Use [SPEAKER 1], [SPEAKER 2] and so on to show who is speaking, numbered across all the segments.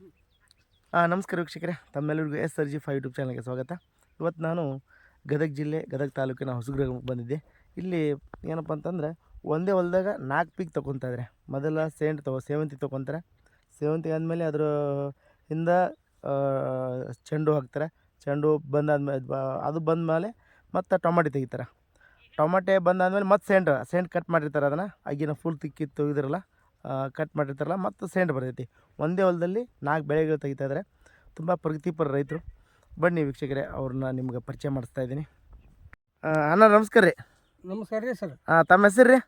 [SPEAKER 1] ಹಾಂ ನಮಸ್ಕಾರ ವೀಕ್ಷಕರೇ. ತಮ್ಮೆಲ್ಲರಿಗೂ S R G five YouTube ಚಾನಲ್ಗೆ ಸ್ವಾಗತ. ಇವತ್ತು ನಾನು ಗದಗ ಜಿಲ್ಲೆ, ಗದಗ ತಾಲೂಕಿನ ಹೊಸಗ್ರಾಮಕ್ಕೆ ಬಂದಿದ್ದೆ. ಇಲ್ಲಿ ಏನಪ್ಪ ಅಂತಂದ್ರೆ ಒಂದೇ ಹೊಲದಾಗ ನಾಲ್ಕು ಪೀಕ್ ತೊಗೊತಾಯಿದ್ರೆ ಮೊದಲ ಸೇಂಟ್ ತಗೋ ಸೇವಂತಿ ತೊಗೊತಾರೆ ಸೇವಂತಿ ಆದಮೇಲೆ ಅದರ ಹಿಂದ ಚೆಂಡು ಹಾಕ್ತಾರೆ. ಚೆಂಡು ಬಂದಾದ್ಮೇಲೆ ಅದು ಬಂದಮೇಲೆ ಮತ್ತು ಟೊಮಾಟೆ ತೆಗಿತಾರೆ. ಟೊಮಾಟೆ ಬಂದಾದ್ಮೇಲೆ ಮತ್ತೆ ಸೆಂಟ್ ಸೆಂಟ್ ಕಟ್ ಮಾಡಿರ್ತಾರೆ ಅದನ್ನು. ಆಗಿನ ಫುಲ್ ತಿಕ್ಕಿ ತೆಗೆದಿರಲ್ಲ ಕಟ್ ಮಾಡಿರ್ತಾರಲ್ಲ ಮತ್ತು ಸೆಂಡ್ ಬರ್ತೈತಿ. ಒಂದೇ ಹೊಲದಲ್ಲಿ ನಾಲ್ಕು ಬೆಳೆಗಳು ತೆಗಿತಾ ಇದ್ದಾರೆ ತುಂಬ ಪ್ರಗತಿಪರ ರೈತರು. ಬನ್ನಿ ವೀಕ್ಷಕರೇ ಅವ್ರನ್ನ ನಿಮ್ಗೆ ಪರಿಚಯ ಮಾಡಿಸ್ತಾ ಇದ್ದೀನಿ. ಅಣ್ಣ ನಮಸ್ಕಾರ ರೀ.
[SPEAKER 2] ನಮಸ್ಕಾರ ರೀ ಸರ್.
[SPEAKER 1] ಹಾಂ ತಮ್ಮ ಹೆಸರು ರೀ?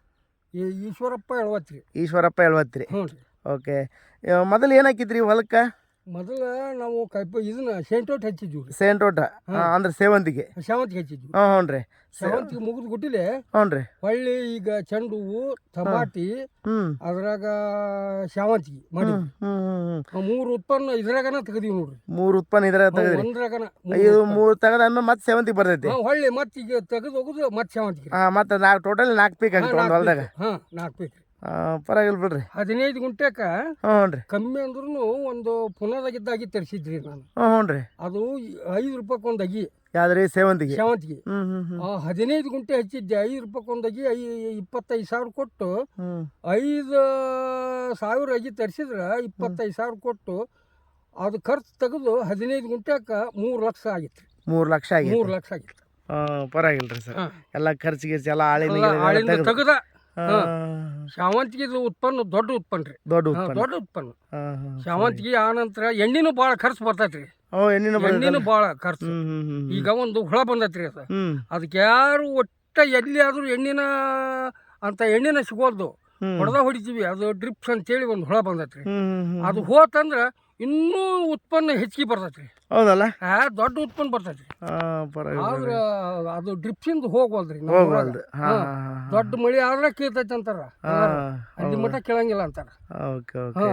[SPEAKER 2] ಈಶ್ವರಪ್ಪ ಎಳವತ್ತು ರೀ
[SPEAKER 1] ಈಶ್ವರಪ್ಪ ಹೇಳ್ವತ್ರಿ
[SPEAKER 2] ಹ್ಞೂ ರೀ.
[SPEAKER 1] ಓಕೆ. ಮೊದಲು ಏನಾಕಿದ್ರಿ ಹೊಲಕ್ಕೆ?
[SPEAKER 2] ಮೊದಲ ನಾವು ಕೈಪ ಇದನ್ನ ಸೆಂಟೋಟ್ ಹಚ್ಚಿದ್ವಿ
[SPEAKER 1] ಸೇಂಟೋಟ ಅಂದ್ರೆ ಸೇವಂತಿಗೆ.
[SPEAKER 2] ಸೇವಂತಿಗೆ ಹಚ್ಚಿದ್ವಿ.
[SPEAKER 1] ಹ್ಞೂ ಹ್ಞೂ ರೀ.
[SPEAKER 2] ಸೇವಂತಿಗೆ ಮುಗಿದು ಗುಟ್ಟಿಲೆ
[SPEAKER 1] ಹ್ಞೂ ರೀ.
[SPEAKER 2] ಹೊಳ್ಳಿ ಈಗ ಚೆಂಡು ಹೂವು ಟಮಾಟಿ
[SPEAKER 1] ಹ್ಞೂ
[SPEAKER 2] ಅದ್ರಾಗ ಸೇವಂತಿಗೆ ಮಾಡಿ
[SPEAKER 1] ಹ್ಞೂ
[SPEAKER 2] ಮೂರು ಉತ್ಪನ್ನ ಇದ್ರಾಗನ ತೆಗ್ದೀವಿ ನೋಡ್ರಿ.
[SPEAKER 1] ಮೂರು ಉತ್ಪನ್ನ ಇದ್ರಾಗ ತೆಗೆದ್ರಿ.
[SPEAKER 2] ಒಂದ್ರಾಗನ
[SPEAKER 1] ಇದು ಮೂರು ತೆಗೆದಾದ್ಮೇಲೆ ಮತ್ತೆ ಸೇವಂತಿಗೆ ಬರ್ತೈತಿ.
[SPEAKER 2] ಹಾಂ ಹೊಳ್ಳಿ ಮತ್ತೆ ಈಗ ತೆಗೆದು ಹೋಗುದು ಮತ್ತೆ ಸೇವಂತಿಗೆ.
[SPEAKER 1] ಹಾಂ ಮತ್ತೆ ನಾಲ್ಕು ಟೋಟಲ್ ನಾಲ್ಕು ಪೀಕ್ ಆಗ್ತದೆ ಒಂದು ಹೊಲದಾಗ.
[SPEAKER 2] ಹಾಂ ನಾಲ್ಕು ರೀ
[SPEAKER 1] ಪರವಾಗಿಲ್ಲ ಬಿಡ್ರಿ.
[SPEAKER 2] ಹದಿನೈದು ಗುಂಟೆಕ
[SPEAKER 1] ಹ್ಞೂ ರೀ
[SPEAKER 2] ಕಮ್ಮಿ ಅಂದ್ರೂ ಒಂದು ಪುನರಗಿದ್ದಾಗಿ ತರಿಸಿದ್ರಿ ನಾನು.
[SPEAKER 1] ಹ್ಞೂ ರೀ
[SPEAKER 2] ಅದು ಐದು ರೂಪಾಯಿ ಒಂದು ಅಗಿ.
[SPEAKER 1] ಯಾವ್ದ್ರಿ? ಸೇವಂತಿಗೆ. ಸೇವಂತಿಗೆ.
[SPEAKER 2] ಆ ಹದಿನೈದು ಗುಂಟೆ ಹಚ್ಚಿದ್ದೆ ಐದು ರೂಪಾಯಿಕೊಂದಾಗಿ ಐ ಇಪ್ಪತ್ತೈದು ಸಾವಿರ ಕೊಟ್ಟು ಐದು ಸಾವಿರ ಅಗಿ ತರಿಸಿದ್ರೆ ಇಪ್ಪತ್ತೈದು ಸಾವಿರ ಕೊಟ್ಟು ಅದು ಖರ್ಚು ತೆಗೆದು ಹದಿನೈದು ಗುಂಟೆಕ ಮೂರು ಲಕ್ಷ ಆಗಿತ್ತು.
[SPEAKER 1] ಮೂರು ಲಕ್ಷ ಆಗಿ
[SPEAKER 2] ಮೂರು ಲಕ್ಷ ಆಗಿತ್ತು.
[SPEAKER 1] ಪರವಾಗಿಲ್ಲ ರೀ ಸರ್. ಎಲ್ಲ ಖರ್ಚು ಗಿರ್ಚು ಎಲ್ಲ ಆಳಿನ ತೆಗ್ದು.
[SPEAKER 2] ಶಾವಂತಿಗೆ ಉತ್ಪನ್ನ ದೊಡ್ಡ ಉತ್ಪನ್ನ ರೀ.
[SPEAKER 1] ದೊಡ್ಡ ಉತ್ಪನ್ನ.
[SPEAKER 2] ದೊಡ್ಡ ಉತ್ಪನ್ನ. ಶಾವಂತಿಗೆ ಆ ನಂತರ ಎಣ್ಣಿನೂ ಭಾಳ ಖರ್ಚು ಬರ್ತೈತಿ ರೀ
[SPEAKER 1] ಎಣ್ಣಿನ
[SPEAKER 2] ಭಾಳ ಖರ್ಚು. ಈಗ ಒಂದು ಹುಳ ಬಂದೈತಿ ರೀ ಅದು ಅದಕ್ಕೆ ಯಾರು ಒಟ್ಟ ಎಲ್ಲಿ ಆದರೂ ಎಣ್ಣಿನ ಅಂತ ಎಣ್ಣಿನ
[SPEAKER 1] ಸಿಗೋದು
[SPEAKER 2] ಹೊಡೆದ ಹೊಡಿತೀವಿ. ಅದು ಡ್ರಿಪ್ಸ್ ಅಂತೇಳಿ ಒಂದು ಹುಳ ಬಂದೈತ್ರಿ. ಅದು ಹೋತಂದ್ರೆ ಇನ್ನೂ ಉತ್ಪನ್ನ ಹೆಚ್ಚಿಗೆ ಬರ್ತೈತ್ರಿ
[SPEAKER 1] ಹೌದಲ್ಲ?
[SPEAKER 2] ಹಾ ದೊಡ್ಡ ಉತ್ಪನ್ನ
[SPEAKER 1] ಬರ್ತೈತಿ
[SPEAKER 2] ಆದ್ರೆ ಅದು ಡ್ರಿಪ್ಸಿಂದ ಹೋಗ್ವಲ್ರಿ ನಮ್ಮ ಊರಾಗ.
[SPEAKER 1] ಹೋಗಲ್ದು ಹಾ
[SPEAKER 2] ಹಾ.
[SPEAKER 1] ಹಾ
[SPEAKER 2] ದೊಡ್ಡ ಮಳಿ ಆದ್ರೆ ಕೇಳ್ತೈತೆ ಅಂತಾರ. ಅಲ್ಲಿ ಮಟ್ಟ ಕೇಳಂಗಿಲ್ಲ ಅಂತಾರ.
[SPEAKER 1] ಓಕೆ
[SPEAKER 2] ಹಾ
[SPEAKER 1] ಓಕೆ.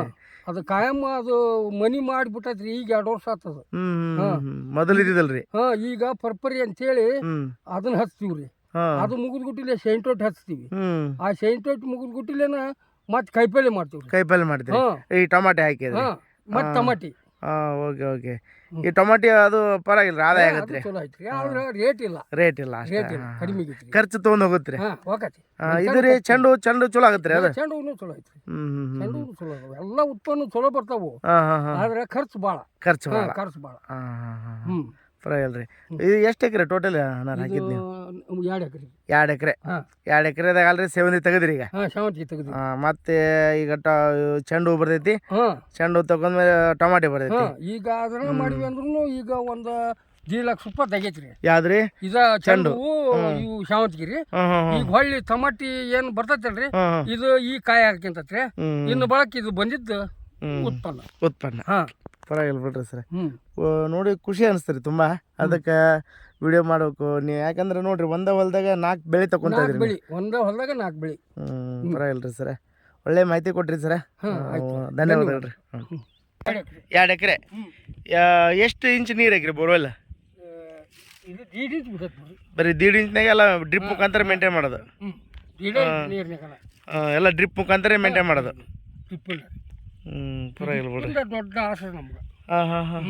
[SPEAKER 2] ಅದು ಕಾಯಂ ಅದು ಮನಿ ಮಾಡಿಬಿಟ್ಟೈತ್ರಿ ಈಗ ಎರಡು ವರ್ಷ ಆತದ.
[SPEAKER 1] ಹ್ಮ್ ಹ್ಮ್
[SPEAKER 2] ಹಾ.
[SPEAKER 1] ಹ್ಮ್ ಮೊದಲು ಇದ್ದಿದ್ದಲ್ರಿ?
[SPEAKER 2] ಹಾ ಈಗ ಪರ್ಪರಿ ಅಂತೇಳಿ
[SPEAKER 1] ಹ್ಮ್.
[SPEAKER 2] ಅದನ್ನ ಹಚ್ತೀವಿ ರೀ
[SPEAKER 1] ಹಾ.
[SPEAKER 2] ಅದು ಮುಗಿದ್ ಗುಟ್ಟಿಲೆ ಸೈಂಟೋಟ್ ಹಚ್ತೀವಿ.
[SPEAKER 1] ಹ್ಮ್.
[SPEAKER 2] ಆ ಸೈಂಟೋಟ್ ಮುಗಿದ್ ಗುಟ್ಟಿಲೆನ ಮತ್ತೆ ಕೈಪಲ್ಲೆ ಮಾಡ್ತೀವಿ
[SPEAKER 1] ರೀ ಕಾಯಿಪಲ್ಲೆ ಮಾಡ್ತೀರಿ?
[SPEAKER 2] ಹಾ.
[SPEAKER 1] ಈ ಟೊಮಾಟೆ ಹಾಕಿದ್ರಿ?
[SPEAKER 2] ಹಾ. ಮತ್ತೆ. ಟಮಾಟಿ.
[SPEAKER 1] ಹಾ ಓಕೆ ಓಕೆ. ಈ ಟೊಮಾಟಿ ಅದು ಪರವಾಗಿಲ್ಲ ಆದಾಯ
[SPEAKER 2] ಆಗುತ್ತೆ
[SPEAKER 1] ಆಗತ್ರಿ.
[SPEAKER 2] ಚಲೋ ಐತ್ರಿ ಆದ್ರೆ ರೇಟ್ ಇಲ್ಲ.
[SPEAKER 1] ರೇಟ್ ಇಲ್ಲ
[SPEAKER 2] ರೇಟ್ ಇಲ್ಲ. ಕಡಿಮೆ ಆಗೈತ್ರಿ.
[SPEAKER 1] ಖರ್ಚು ತೊಗೊಂಡು ಹೋಗುತ್ತೆ
[SPEAKER 2] ಹಾ
[SPEAKER 1] ಹೋಗತ್ತೆ ಇದು ರೀ ಚೆಂಡು ಚೆಂಡು ಚಲೋ ಆಗತ್ರಿ ಅದು?
[SPEAKER 2] ಚೆಂಡು ಹೂನು ಚಲೋ ಐತ್ರಿ ಚೆಂಡು ಹೂನು ಚಲೋ ಅದಾವ ಎಲ್ಲ ಉತ್ಪನ್ನ ಚಲೋ ಬರ್ತಾವು. ಆದ್ರೆ ಖರ್ಚು ಭಾಳ
[SPEAKER 1] ಖರ್ಚು
[SPEAKER 2] ಖರ್ಚು ಭಾಳ
[SPEAKER 1] ಹಾ ಹಾ
[SPEAKER 2] ಹ್ಮ್.
[SPEAKER 1] ಇದು ಎಷ್ಟು ಎಕರೆ ಟೋಟಲ್ ನಾನು ಹಾಕಿದ್ ನೀವು?
[SPEAKER 2] ಎರಡು ಎಕರೆ.
[SPEAKER 1] ಎರಡು ಎಕರೆ.
[SPEAKER 2] ಹಾ.
[SPEAKER 1] ಎರಡು ಎಕರೆದಾಗ ಅಲ್ರಿ ಸೇವಂತಿ ತೆಗೆದ್ರಿ ಈಗ?
[SPEAKER 2] ಹಾ ಶಾವಂತಿಗೆ ತೆಗೆದು
[SPEAKER 1] ಆ, ಮತ್ತೆ ಈಗ ಟ ಚೆಂಡು ಹೂ ಬರ್ತೈತಿ.
[SPEAKER 2] ಹಾ.
[SPEAKER 1] ಚೆಂಡು ಹೂ ತಗೊಂಡ್ಮೇಲೆ ಟಮಾಟಿ
[SPEAKER 2] ಹಾ
[SPEAKER 1] ಬರ್ತೈತಿ
[SPEAKER 2] ಈಗ ಅದನ್ನ ಮಾಡಿವಿ ಅಂದ್ರೂ ಈಗ ಒಂದು ದೀಡ್ ಲಕ್ಷ ರೂಪಾಯಿ ತೆಗೈತ್ರಿ.
[SPEAKER 1] ಯಾವ್ದ್ರಿ?
[SPEAKER 2] ಇದ ಚೆಂಡು ಹೂ, ಇವು ಶಾವಂತಿಗೆ ರೀ
[SPEAKER 1] ಹ್ಮ್ ಹ್ಮ್.
[SPEAKER 2] ಈಗ ಹೊಳ್ಳಿ ಟಮಾಟಿ ಏನು ಬರ್ತೈತಲ್ರಿ
[SPEAKER 1] ಹ್ಮ್ ಹ್ಮ್.
[SPEAKER 2] ಇದು ಈ ಕಾಯಿ ಹಾಕಿಂತತ್ರಿ.
[SPEAKER 1] ಹ್ಮ್.
[SPEAKER 2] ಇನ್ನು ಬಳಕ ಇದು ಬಂದಿದ್ದು ಉತ್ಪನ್ನ.
[SPEAKER 1] ಉತ್ಪನ್ನ.
[SPEAKER 2] ಹಾ.
[SPEAKER 1] ಪರವಾಗಿಲ್ಲ ಬಿಡ್ರಿ ಸರ್. ನೋಡಿ ಖುಷಿ ಅನಿಸ್ತೀರಿ ರೀ ತುಂಬ. ಅದಕ್ಕೆ ವಿಡಿಯೋ ಮಾಡಬೇಕು ನೀವು ಯಾಕಂದ್ರೆ ನೋಡ್ರಿ ಒಂದೇ ಹೊಲದಾಗ ನಾಲ್ಕು ಬೆಳೆ ತಗೊಂತ
[SPEAKER 2] ನಾಲ್ಕು
[SPEAKER 1] ಇದ್ರಿ
[SPEAKER 2] ಒಂದೇ ಹೊಲದಾಗ ನಾಲ್ಕು ಬೆಳೆ.
[SPEAKER 1] ಹ್ಞೂ ಪರವಾಗಿಲ್ಲ ರೀ ಸರ್. ಒಳ್ಳೆ ಮಾಹಿತಿ ಕೊಟ್ರಿ ಸರ್.
[SPEAKER 2] ಹಾ, ಆಯ್ತು.
[SPEAKER 1] ಧನ್ಯವಾದಗಳು ರೀ
[SPEAKER 2] ಎರಡು ಎಕರೆ.
[SPEAKER 1] ಎಷ್ಟು ಇಂಚ್ ನೀರು ಹಾಕಿರಿ ಬೋರ್ವೆಲ್?
[SPEAKER 2] ಬರೀ ದೀಡ್ ಇಂಚ್
[SPEAKER 1] ಎಲ್ಲ ಡ್ರಿಪ್ ಮುಖಾಂತರ ಮೇಂಟೈನ್ ಮಾಡೋದು. ಎಲ್ಲ ಡ್ರಿಪ್ ಮುಖಾಂತರ ಮೇಂಟೈನ್ ಮಾಡೋದು. ಪರವಾಗಿಲ್ಲ ಬಿಡ್ರಿ.
[SPEAKER 2] ದೊಡ್ಡ ಆಸೆ ನಮ್ಗೆ.
[SPEAKER 1] ಹಾಂ ಹಾಂ ಹಾಂ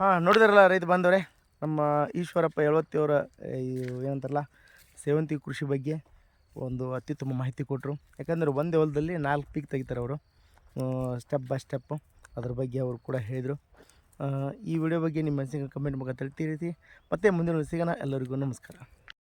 [SPEAKER 1] ಹಾಂ. ನೋಡಿದ್ರಲ್ಲ ರೈತ ಬಾಂಧವ್ರೆ ನಮ್ಮ ಈಶ್ವರಪ್ಪ ಎಳವತ್ತಿಯವರ ಏನಂತಾರಲ್ಲ ಸೇವಂತಿ ಕೃಷಿ ಬಗ್ಗೆ ಒಂದು ಅತ್ಯುತ್ತಮ ಮಾಹಿತಿ ಕೊಟ್ಟರು ಯಾಕಂದರೆ ಒಂದೇ ಹೊಲದಲ್ಲಿ ನಾಲ್ಕು ಪೀಕ್ ತೆಗಿತಾರೆ ಅವರು. ಸ್ಟೆಪ್ ಬೈ ಸ್ಟೆಪ್ಪು ಅದ್ರ ಬಗ್ಗೆ ಅವರು ಕೂಡ ಹೇಳಿದರು. ಈ ವಿಡಿಯೋ ಬಗ್ಗೆ ನಿಮ್ಮ ಮನಸ್ಸಿಗೆ ಕಮೆಂಟ್ ಮುಖಾಂತರ ತಿಳಿಸಿ. ಮತ್ತೆ ಮುಂದಿನ ಸಿಗೋಣ. ಎಲ್ಲರಿಗೂ ನಮಸ್ಕಾರ.